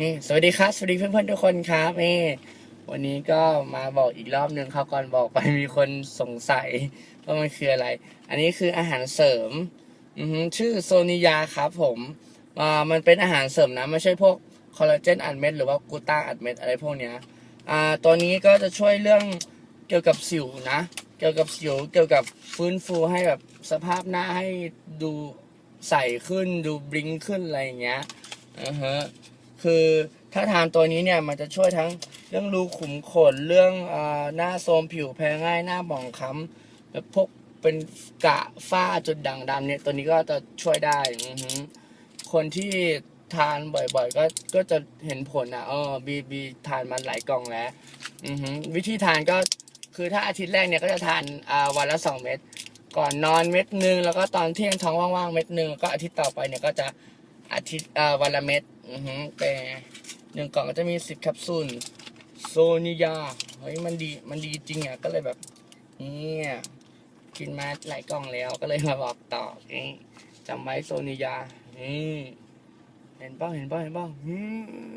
นี่สวัสดีครับ สวัสดีเพื่อนๆทุกคนครับนี่วันนี้ก็มาบอกอีกรอบหนึ่งครับก่อนบอกไปมีคนสงสัยว่ามันคืออะไร อันนี้คืออาหารเสริมอืชื่อโซนิยาครับผมอ่ามันเป็นอาหารเสริมนะไม่ใช่พวกคอลลาเจนอัดเม็ดหรือว่ากูต้าอัดเม็ดอะไรพวกเนี้ยอ่าตัวนี้ก็จะช่วยเรื่องเกี่ยวกับสิวนะ เกี่ยวกับสิวเกี่ยวกับฟื้นฟูให้แบบสภาพหน้าให้ดูใสขึ้นดูบลิงขึ้นอะไรอย่างเงี้ยอือฮะ คือถ้าทานตัวนี้เนี่ยมันจะช่วยทั้งเรื่องรูขุมขนเรื่องอหน้าโทรมผิวแพ้ง่ายหน้าบ่องค้ำแบบพวกเป็นกะฝ้าจุดด่างดำเนี่ยตัวนี้ก็จะช่วยได้ออืคนที่ทานบ่อยๆ ก็ก็จะเห็นผลอะเออบีบีทานมันหลายกล่องแล้วอือหือวิธีทานก็คือถ้าอาทิตย์แรกเนี่ยก็จะทานอ่าวันละสองเม็ดก่อนนอนเม็ดหนึ่งแล้วก็ตอนเที่ยงท้องว่างๆเม็ดหนึ่งแล้วก็อาทิตย์ต่อไปเนี่ยก็จะอาทิตย์อ่อวันละเม็ด อือฮึแต่หนึ่งกล่องก็จะมีสิบแคปซูลโซนิยาเฮ้ยมันดีมันดีจริงอะก็เลยแบบเนี่ยกินมาหลายกล่องแล้วก็เลยมาบอกต่อจำไว้โซนิยาเห็นป้าเห็นป้าเห็นป้าอืม